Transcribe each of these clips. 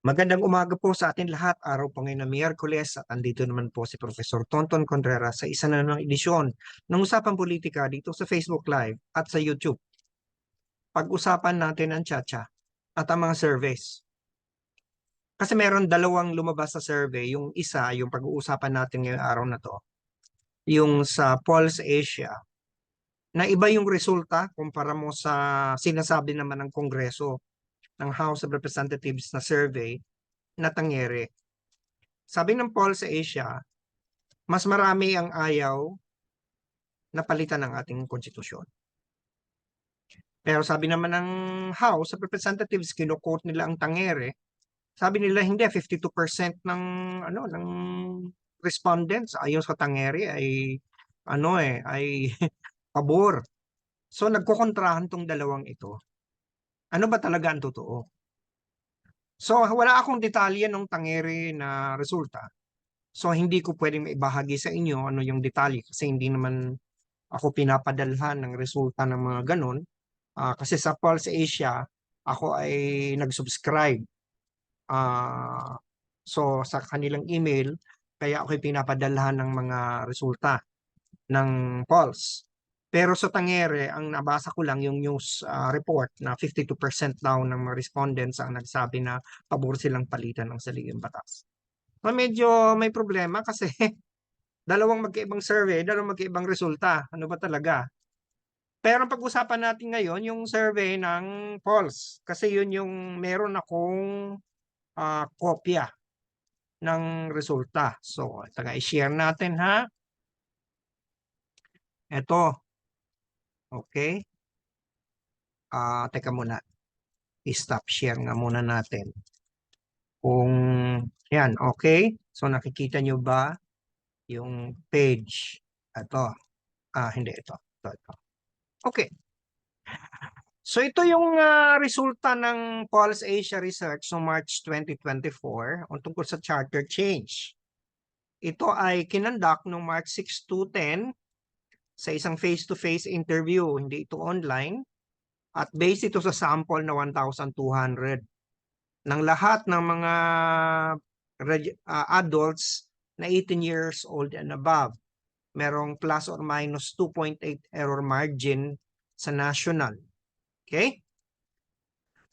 Magandang umaga po sa atin lahat. Araw po ngayon na Miyerkules at andito naman po si Professor Tonton Contreras sa isa na namang edisyon ng Usapang Politika dito sa Facebook Live at sa YouTube. Pag-usapan natin ang Chacha at ang mga surveys. Kasi meron dalawang lumabas sa survey. Yung isa, yung pag-uusapan natin ngayong araw na to, yung sa Pulse Asia, na iba yung resulta kumpara mo sa sinasabi naman ng Kongreso ng House of Representatives na survey na tangyere. Sabi ng poll sa Asia, mas marami ang ayaw na palitan ng ating konstitusyon. Pero sabi naman ng House of Representatives, kino-quote nila ang tangere, sabi nila hindi 52% ng ano ng respondents ayon sa tangere ay ano eh ay pabor. So nagkokontrahan tong dalawang ito. Ano ba talaga ang totoo? So wala akong detalye ng tangere na resulta. So hindi ko pwedeng maibahagi sa inyo ano yung detalye kasi hindi naman ako pinapadalhan ng resulta ng mga ganun. Ah, kasi sa Pulse Asia, ako ay nag-subscribe. Ah, so sa kanilang email, kaya ako'y pinapadalhan ng mga resulta ng Pulse. Pero sa Tangere, ang nabasa ko lang yung news ah, report na 52% daw ng mga respondents ang nagsabi na pabor silang palitan ng saligang batas. So medyo may problema kasi dalawang magkaibang survey, dalawang magkaibang resulta. Ano ba talaga? Pero ang pag-usapan natin ngayon, yung survey ng Pulse. Kasi yun yung meron akong ah, kopya ng resulta. So, taga i-share natin ha. Ito. Okay. Ah, teka muna. I-stop share nga muna natin. Kung yan, okay? So nakikita nyo ba yung page? Ito. Ah, hindi ito. Ito, ito. Okay. So ito yung ah, resulta ng Pulse Asia Research no March 2024 on tungkol sa charter change. Ito ay kinandak no March 6 to 10 sa isang face-to-face interview, hindi ito online. At based ito sa sample na 1,200 ng lahat ng mga ah, adults na 18 years old and above. Merong plus or minus 2.8 error margin sa national. Okay?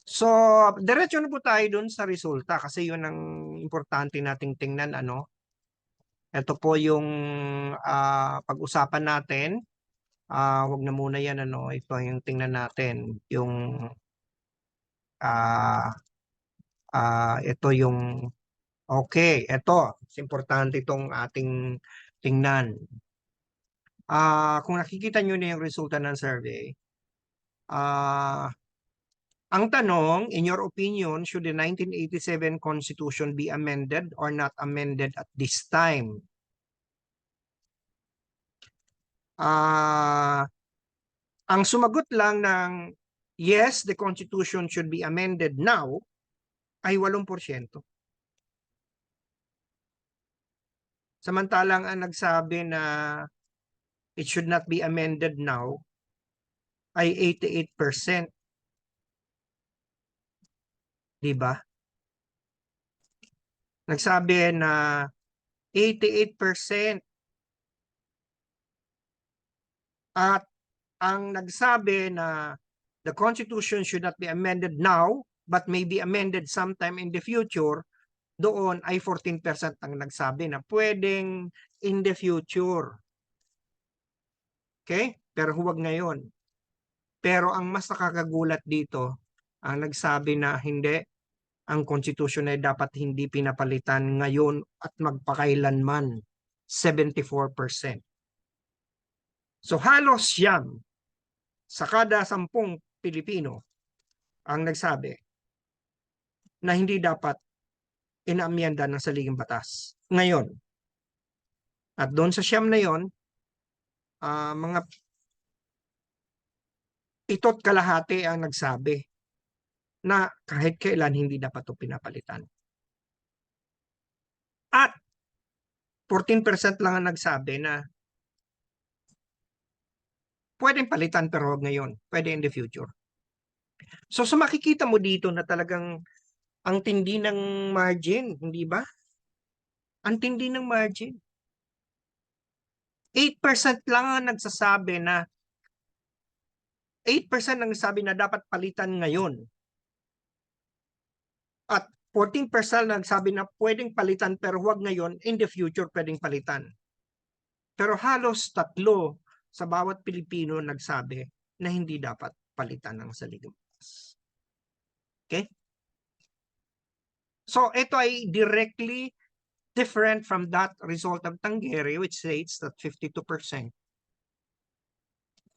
So, diretso na po tayo dun sa resulta kasi yun ang importante nating tingnan ano. Ito po yung ah, pag-usapan natin. Ah, wag na muna yan ano, ito yung tingnan natin, yung ah ah ito yung okay, ito, importante itong ating tingnan. Ah, kung nakikita nyo na yung resulta ng survey, ah ang tanong, in your opinion, should the 1987 Constitution be amended or not amended at this time? Ah, ang sumagot lang ng yes, the Constitution should be amended now ay 8%. Samantalang ang nagsabi na it should not be amended now ay 88%. Di ba? Nagsabi na 88% at ang nagsabi na the Constitution should not be amended now but may be amended sometime in the future, doon ay 14% ang nagsabi na pwedeng in the future. Okay? Pero huwag ngayon. Pero ang mas nakakagulat dito, ang nagsabi na hindi, ang Constitution ay dapat hindi pinapalitan ngayon at magpakailanman. 74%. So halos siyam sa kada sampung Pilipino ang nagsabi na hindi dapat inaamyenda ng saligang batas. Ngayon, at doon sa siyam na yon, ah, mga ito't kalahati ang nagsabi na kahit kailan hindi dapat ito pinapalitan. At 14% lang ang nagsabi na pwedeng palitan pero huwag ngayon. Pwede in the future. So sa makikita mo dito na talagang Ang tindi ng margin, hindi ba? Ang tindi ng margin. 8% lang ang nagsasabi na 8% ang nagsabi na dapat palitan ngayon. At 14% nagsabi na pwedeng palitan pero huwag ngayon, in the future pwedeng palitan. Pero halos tatlo sa bawat Pilipino nagsabi na hindi dapat palitan ng saligang batas. Okay? So ito ay directly different from that result of Tanggeri which states that 52%.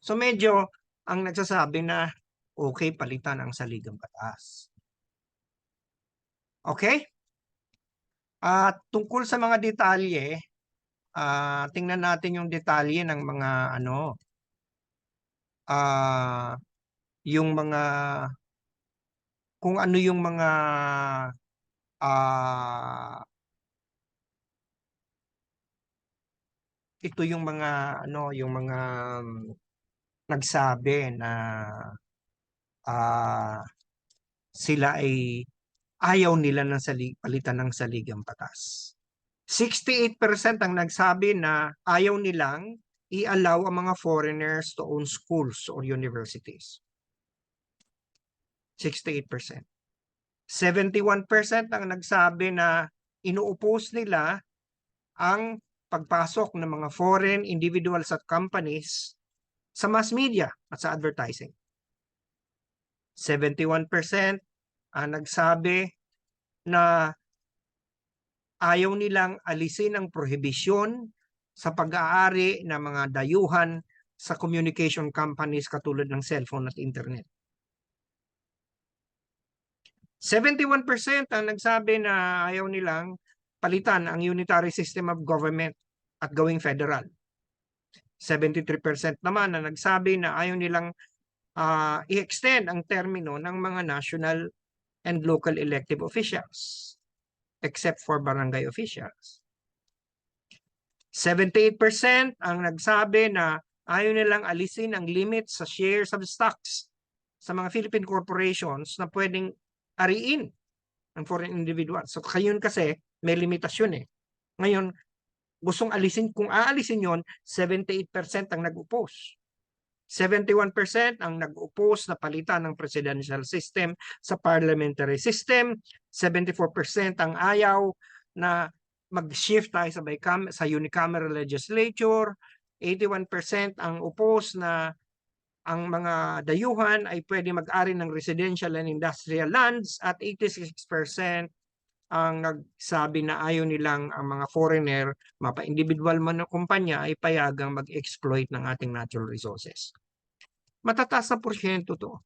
So medyo ang nagsasabi na okay palitan ang saligang batas. Okay? At tungkol sa mga detalye, ah tingnan natin yung detalye ng mga ano ah yung mga kung ano yung mga ah ito yung mga ano yung mga um, nagsabi na ah sila ay ayaw nila ng sali, palitan ng saligang batas. 68% ang nagsabi na ayaw nilang i-allow ang mga foreigners to own schools or universities. 68%. 71% ang nagsabi na inuupos nila ang pagpasok ng mga foreign individuals at companies sa mass media at sa advertising. 71% ang nagsabi na ayaw nilang alisin ang prohibisyon sa pag-aari ng mga dayuhan sa communication companies katulad ng cellphone at internet. 71% ang nagsabi na ayaw nilang palitan ang unitary system of government at gawing federal. 73% naman na nagsabi na ayaw nilang uh, i-extend ang termino ng mga national and local elective officials except for barangay officials. 78% ang nagsabi na ayaw nilang alisin ang limit sa shares of stocks sa mga Philippine corporations na pwedeng ariin ng foreign individual. So kayon kasi may limitasyon eh. Ngayon, gustong alisin, kung aalisin yon 78% ang nag-oppose. 71% ang nag-oppose na palitan ng presidential system sa parliamentary system. 74% ang ayaw na mag-shift tayo sa, bicam sa unicameral legislature. 81% ang oppose na ang mga dayuhan ay pwede mag-ari ng residential and industrial lands at 86% ang nagsabi na ayaw nilang ang mga foreigner, mapa-individual man o kumpanya ay payagang mag-exploit ng ating natural resources. Matataas na porsyento to.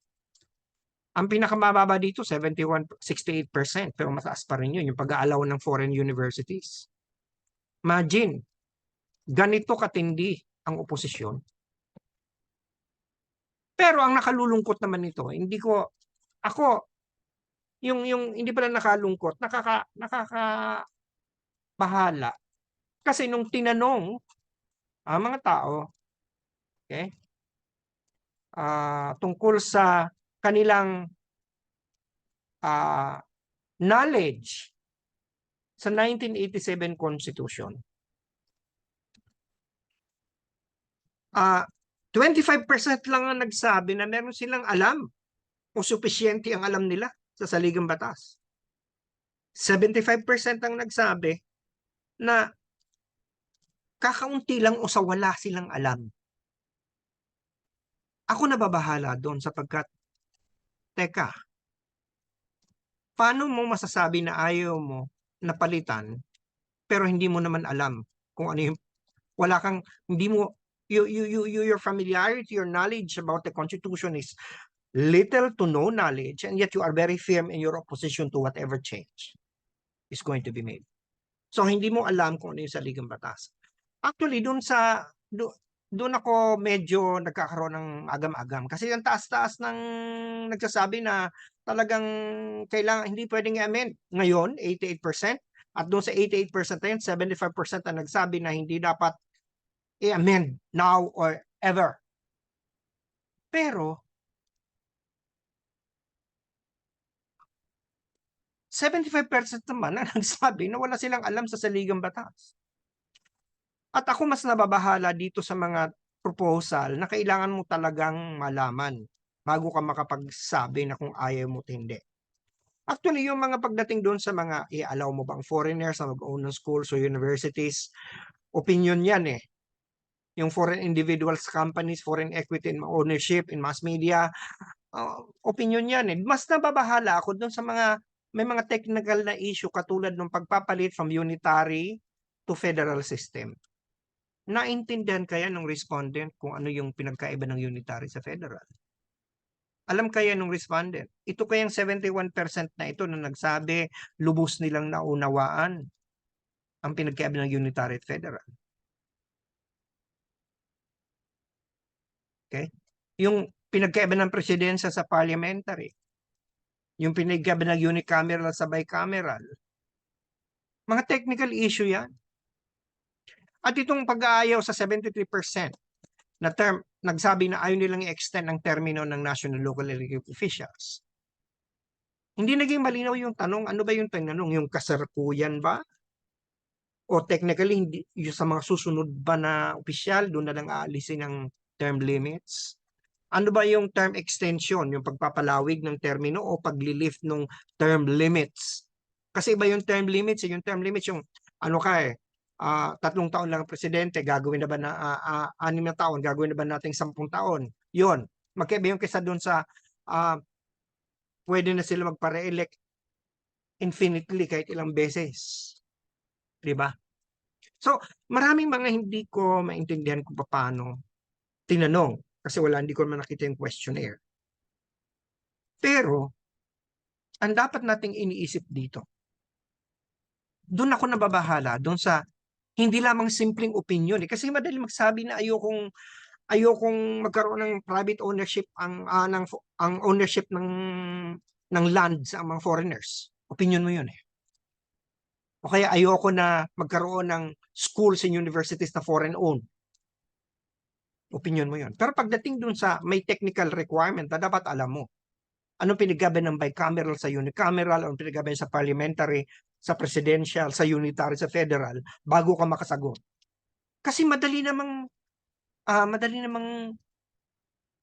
Ang pinakamababa dito, 71, 68%, pero mataas pa rin yun, yung pag-aalaw ng foreign universities. Imagine, ganito katindi ang oposisyon pero ang nakalulungkot naman nito, hindi ko ako yung yung hindi pala nakalungkot, nakaka nakaka bahala. Kasi nung tinanong ang mga tao, okay? Uh, tungkol sa kanilang uh, knowledge sa 1987 Constitution. Uh, 25% lang ang nagsabi na meron silang alam o sufisyente ang alam nila sa saligang batas. 75% ang nagsabi na kakaunti lang o sa wala silang alam. Ako nababahala doon sapagkat, teka, paano mo masasabi na ayaw mo napalitan pero hindi mo naman alam kung ano yung wala kang hindi mo you, you, you, you, your familiarity, your knowledge about the Constitution is little to no knowledge, and yet you are very firm in your opposition to whatever change is going to be made. So, hindi mo alam kung ano yung saligang batas. Actually, doon sa, doon ako medyo nagkakaroon ng agam-agam. Kasi ang taas-taas ng nagsasabi na talagang kailangan, hindi pwedeng i-amend. Ngayon, 88%. At doon sa 88% na yun, 75% ang nagsabi na hindi dapat i-amend now or ever. Pero, 75% naman na nagsabi na wala silang alam sa saligang batas. At ako mas nababahala dito sa mga proposal na kailangan mo talagang malaman bago ka makapagsabi na kung ayaw mo hindi. Actually, yung mga pagdating doon sa mga i-allow mo bang foreigners na mag-own ng schools o universities, opinion yan eh. Yung foreign individuals, companies, foreign equity in ownership, in mass media, uh, opinion yan eh. Mas nababahala ako doon sa mga, may mga technical na issue katulad ng pagpapalit from unitary to federal system. Naintindihan kaya ng respondent kung ano yung pinagkaiba ng unitary sa federal? Alam kaya nung respondent, ito kayang 71% na ito na nagsabi, lubos nilang naunawaan ang pinagkaiba ng unitary at federal. Okay? Yung pinagkaiba ng presidensya sa parliamentary, yung pinagkaiba ng unicameral sa bicameral, mga technical issue yan. At itong pag-aayaw sa 73% na term, nagsabi na ayaw nilang i-extend ang termino ng national local elected officials. Hindi naging malinaw yung tanong, ano ba yung tanong? Yung kasarukuyan ba? O technically, hindi, yung sa mga susunod ba na opisyal, doon na lang aalisin ang term limits? Ano ba yung term extension, yung pagpapalawig ng termino o paglilift ng term limits? Kasi iba yung term limits, eh, yung term limits yung ano ka eh, ah, tatlong taon lang ang presidente, gagawin na ba na ah, ah, anim na taon, gagawin na ba nating sampung taon? Yun, magkaiba yung kesa doon sa ah, pwede na sila magpa-re-elect infinitely kahit ilang beses. Di ba? So, maraming mga hindi ko maintindihan kung paano tinanong kasi wala, hindi ko naman nakita yung questionnaire. Pero, ang dapat nating iniisip dito, doon ako nababahala, doon sa hindi lamang simpleng opinion eh. Kasi madali magsabi na ayokong ayokong magkaroon ng private ownership ang ah, ng ang ownership ng ng land sa mga foreigners. Opinion mo 'yun eh. O kaya ayoko na magkaroon ng schools and universities na foreign owned. Opinion mo 'yun. Pero pagdating dun sa may technical requirement na dapat alam mo. Anong pinaggabi ng bicameral sa unicameral, anong pinaggabi sa parliamentary, sa presidential, sa unitary, sa federal, bago ka makasagot. Kasi madali namang, ah madali namang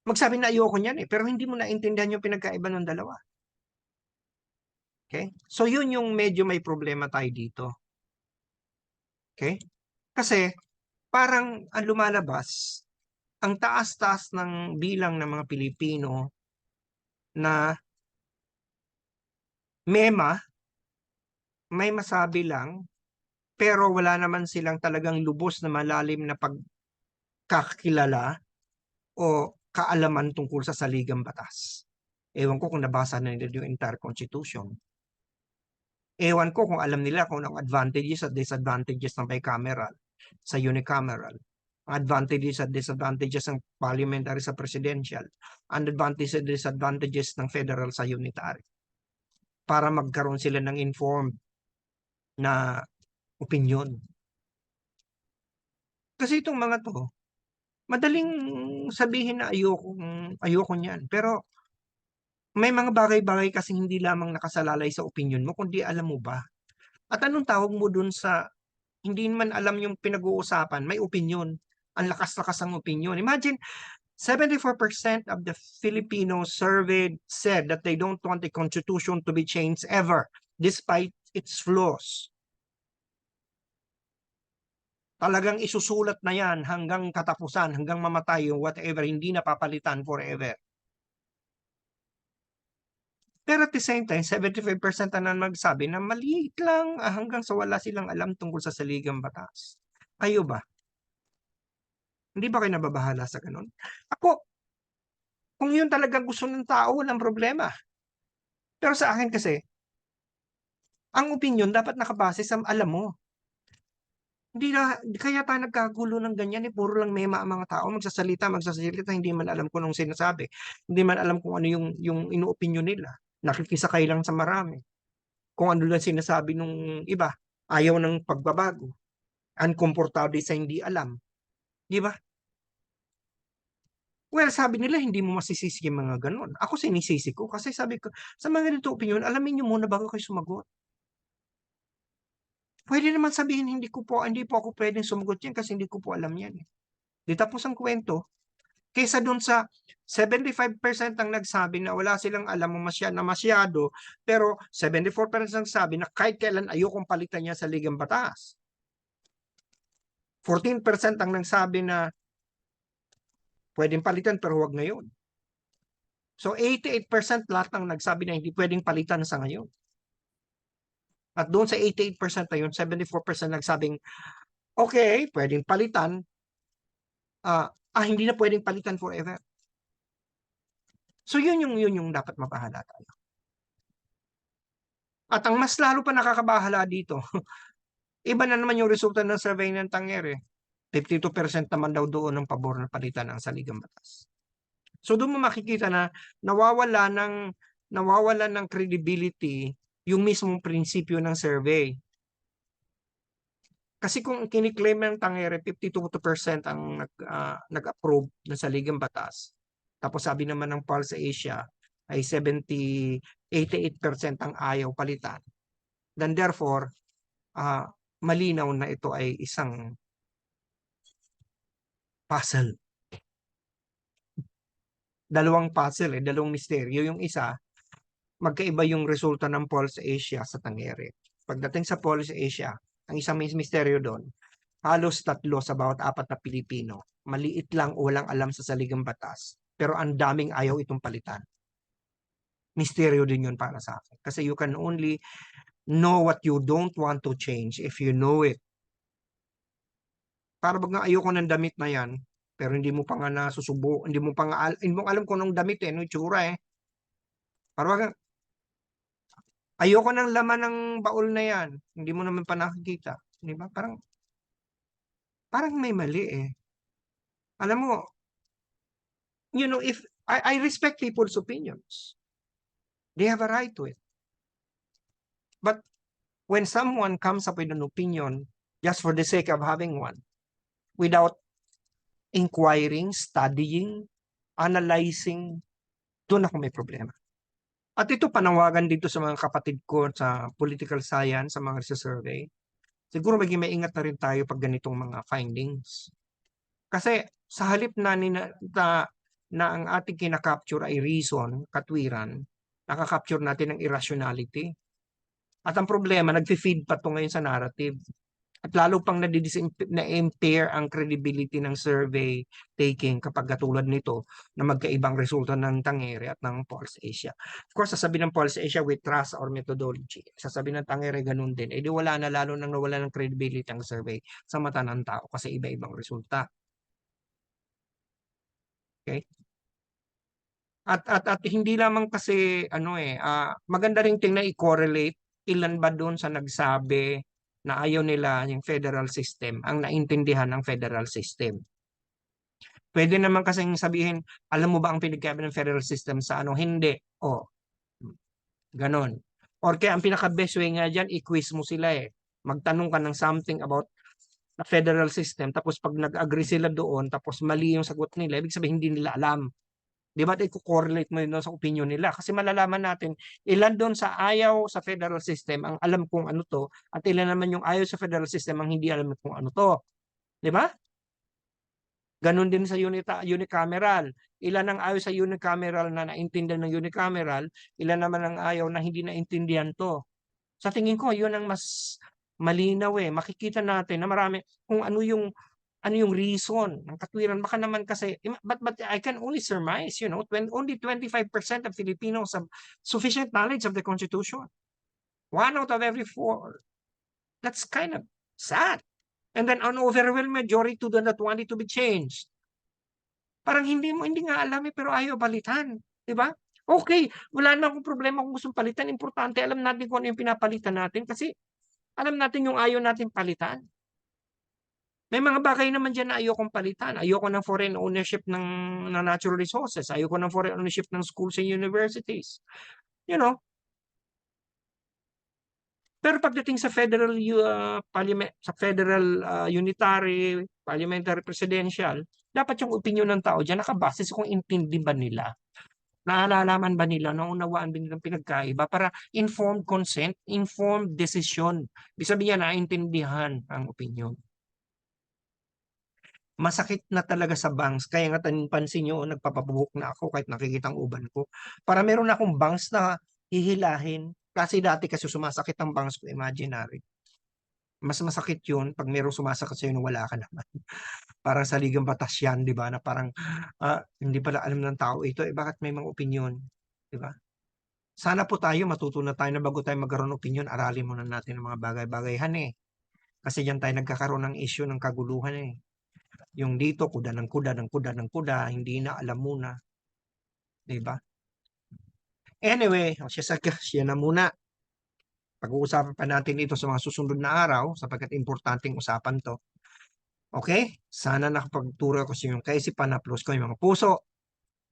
magsabi na ayoko niyan eh, pero hindi mo naintindihan yung pinagkaiba ng dalawa. Okay? So yun yung medyo may problema tayo dito. Okay? Kasi parang ang lumalabas, ang taas-taas ng bilang ng mga Pilipino na mema, may masabi lang, pero wala naman silang talagang lubos na malalim na pagkakilala o kaalaman tungkol sa saligang batas. Ewan ko kung nabasa na nila yung entire constitution. Ewan ko kung alam nila kung anong advantages at disadvantages ng bicameral sa unicameral advantages at disadvantages ng parliamentary sa presidential, and advantages at disadvantages ng federal sa unitary. Para magkaroon sila ng informed na opinion. Kasi itong mga to, madaling sabihin na ayoko, ayoko niyan. Pero may mga bagay-bagay kasi hindi lamang nakasalalay sa opinion mo, kundi alam mo ba? At anong tawag mo dun sa hindi man alam yung pinag-uusapan, may opinion ang lakas-lakas ng opinion. Imagine, 74% of the Filipinos surveyed said that they don't want the constitution to be changed ever, despite its flaws. Talagang isusulat na yan hanggang katapusan, hanggang mamatay o whatever, hindi napapalitan forever. Pero at the same time, 75% na magsabi na maliit lang ah, hanggang sa wala silang alam tungkol sa saligang batas. Kayo ba? Hindi ba kayo nababahala sa ganun? Ako, kung yun talaga gusto ng tao, walang problema. Pero sa akin kasi, ang opinion dapat nakabase sa alam mo. Hindi na, kaya tayo nagkagulo ng ganyan, eh, puro lang mema ang mga tao, magsasalita, magsasalita, hindi man alam kung anong sinasabi. Hindi man alam kung ano yung, yung ino-opinion nila. Nakikisakay lang sa marami. Kung ano lang sinasabi nung iba, ayaw ng pagbabago. Unkomportable sa hindi alam. Di ba? Well, sabi nila hindi mo masisisi yung mga gano'n. Ako sinisisi ko kasi sabi ko, sa mga ganito opinyon, alamin niyo muna bago kayo sumagot. Pwede naman sabihin hindi ko po hindi po ako puwedeng sumagot diyan kasi hindi ko po alam 'yan, eh. 'Di tapos ang kuwento. Kaysa do'n sa 75% ang nagsabi na wala silang alam o masya na masyado, pero 74% nagsabi na kahit kailan ayokong palitan 'yan sa ligang batas. 14% ang nagsabi na puwedeng palitan pero huwag ngayon. So 88% lahat ng nagsabi na hindi puwedeng palitan sa ngayon. At doon sa 88% na yun, 74% nagsabing, "Okey, puwedeng palitan." Ah, ah, hindi na puwedeng palitan forever. So yun yung yun yung dapat mabahala tayo. At ang mas lalo pa nakakabahala dito, iba na naman yung resulta ng survey ng Tangere. 52% naman daw doon ang pabor na palitan ang saligang batas. So doon mo makikita na nawawala ng nawawalan ng credibility yung mismong prinsipyo ng survey. Kasi kung kini-claim ng Tangere 52% ang nag ah, nag-approve ng saligang batas, tapos sabi naman ng Pulse Asia ay 70 88% ang ayaw palitan, then therefore, ah, malinaw na ito ay isang puzzle. Dalawang puzzle, eh, dalawang misteryo. Yung isa, magkaiba yung resulta ng Pulse Asia sa Tangere. Pagdating sa Pulse Asia, ang isang mis misteryo do'n, halos tatlo sa bawat apat na Pilipino, maliit lang o walang alam sa saligang batas, pero ang daming ayaw itong palitan. Misteryo din yun para sa'kin. Kasi you can only know what you don't want to change if you know it. Para bagang ayoko ng damit na 'yan, pero hindi mo pa nga nasusubu hindi mo pa nga hindi mo alam kung anong damit, eh, anong itsura, eh. Para bagang ayoko ng laman ng baul na 'yan, hindi mo naman pa nakikita, 'di ba? Parang parang may mali, eh. Alam mo you know, if I I respect people's opinions. They have a right to it. But when someone comes up with an opinion just for the sake of having one, without inquiring, studying, analyzing, do'n ako may problema. At ito panawagan dito sa mga kapatid ko sa political science, sa mga nagsu-survey. Siguro maging maingat na rin tayo 'pag ganitong mga findings. Kasi sa halip na nina na na ang ating kina-capture ay reason, katwiran, naka-capture natin ang irrationality. At ang problema nagfi-feed pa 'to ngayon sa narrative. At lalo pang na-impair ang credibility ng survey taking kapag katulad nito na magkaibang resulta ng Tangere at ng Pulse Asia. Of course, sasabihin ng Pulse Asia, "We trust our methodology." Sasabihin ng Tangere gano'n din, eh, di wala na lalo ng nawalan ng credibility ang survey sa mata ng tao kasi iba-ibang resulta. Okey? At at at hindi lamang kasi ano, eh, ah, maganda ring tingnan i-correlate ilan ba do'n sa nagsabi na ayaw nila yung federal system ang naintindihan ng federal system. Puwede naman kasing sabihin, "Alam mo ba ang pinagkaiba ng federal system sa ano?" "Hindi." "Oh." Gano'n. Or kaya ang pinaka-best way nga diyan i-quiz mo sila, eh. Magtanong ka ng something about the federal system tapos 'pag nag-agree sila doon tapos mali yung sagot nila, ibig sabihin hindi nila alam. 'Di ba, iko-correlate mo yun sa opinyon nila kasi malalaman natin ilan do'n sa ayaw sa federal system ang alam kung ano 'to at ilan naman yung ayaw sa federal system ang hindi alam kung ano 'to, 'di ba? Gano'n din sa unita unicameral, ilan ang ayaw sa unicameral na naintindihan ng unicameral, ilan naman ang ayaw na hindi naintindihan 'to. Sa tingin ko yun ang mas malinaw, eh, makikita natin na marami kung ano yung ano yung reason ng katwiran. Baka naman kasi but but I can only surmise, you know, when only 25% of Filipinos have sufficient knowledge of the Constitution. 1 out of every 4. That's kind of sad. And then an overwhelming majority to that want it to be changed. Parang hindi mo hindi nga alam, eh, pero ayaw palitan, 'di ba? Okey, wala na akong problema kung gustong palitan, importante alam natin kung ano yung pinapalitan natin kasi alam natin yung ayaw nating palitan. May mga bagay naman diyan na ayokong palitan, ayoko ng foreign ownership ng ng natural resources, ayoko ng foreign ownership ng schools and universities, you know? Pero pagdating sa federal yu ah, parliament sa federal, ah, unitary, parliamentary presidential, dapat yung opinion ng tao dyan nakabase sa kung intindi ba nila. Naalalaman ba nila, naunawaan ba nilang pinagkaiba para informed consent, informed decision. Ibig sabihin niya, naintindihan ang opinion. Masakit na talaga sa banks. Kaya nga pansin nyo, nagpapabuhok na ako kahit nakikita ang uban ko. Para meron akong banks na hihilahin. Kasi dati kasi sumasakit ang banks ko, imaginary. Mas masakit yun pag merong sumasakit sa'yo na wala ka naman. parang sa ligang batas yan, di ba? Na parang ah, hindi pala alam ng tao ito, eh bakit may mga opinion? Di ba? Sana po tayo matuto na tayo na bago tayo magkaroon ng opinion, aralin muna natin ang mga bagay-bagayhan eh. Kasi diyan tayo nagkakaroon ng issue ng kaguluhan eh. Yung dito, kuda ng kuda, ng kuda ng kuda, hindi na alam muna. Di ba? Anyway, o siya, sa, siya na muna. Pag-uusapan pa natin ito sa mga susunod na araw sapagkat importanteng usapan to. Okay? Sana nakapagturo ko sa inyong kaisipan na plus ko yung mga puso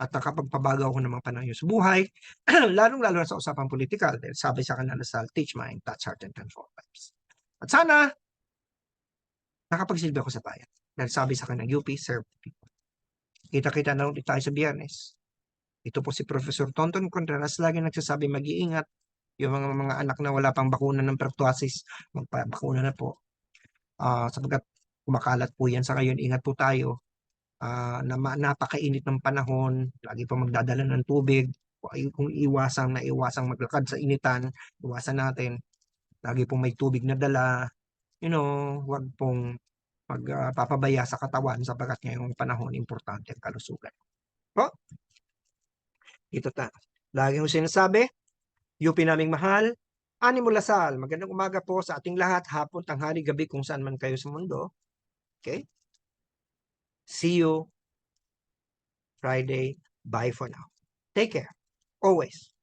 at nakapagpabago ako ng mga panahon sa buhay, lalong-lalo na sa usapang politikal dahil sabi sa akin na Lasal, teach mind, touch heart, and transform lives. At sana, nakapagsilbi ako sa bayan. Dahil sabi sa akin ng UP, people. Kita-kita na ulit tayo sa biyernes. Ito po si Professor Tonton Contreras, lagi nagsasabi mag-iingat. Yung mga mga anak na wala pang bakuna ng pertuasis, magpabakuna na po. Ah, sapagkat kumakalat po yan sa ngayon, ingat po tayo. Ah, na napakainit ng panahon, lagi po magdadala ng tubig. Kung iwasang na iwasang maglakad sa initan, iwasan natin. Lagi pong may tubig na dala. You know, wag pong magpapabaya sa katawan sapagkat ngayong panahon importante ang kalusugan. Po? Ito ta. Lagi ko sinasabi, UP naming mahal, Ani Lasal, magandang umaga po sa ating lahat, hapon, tanghali, gabi, kung saan man kayo sa mundo. Okay? See you Friday. Bye for now. Take care. Always.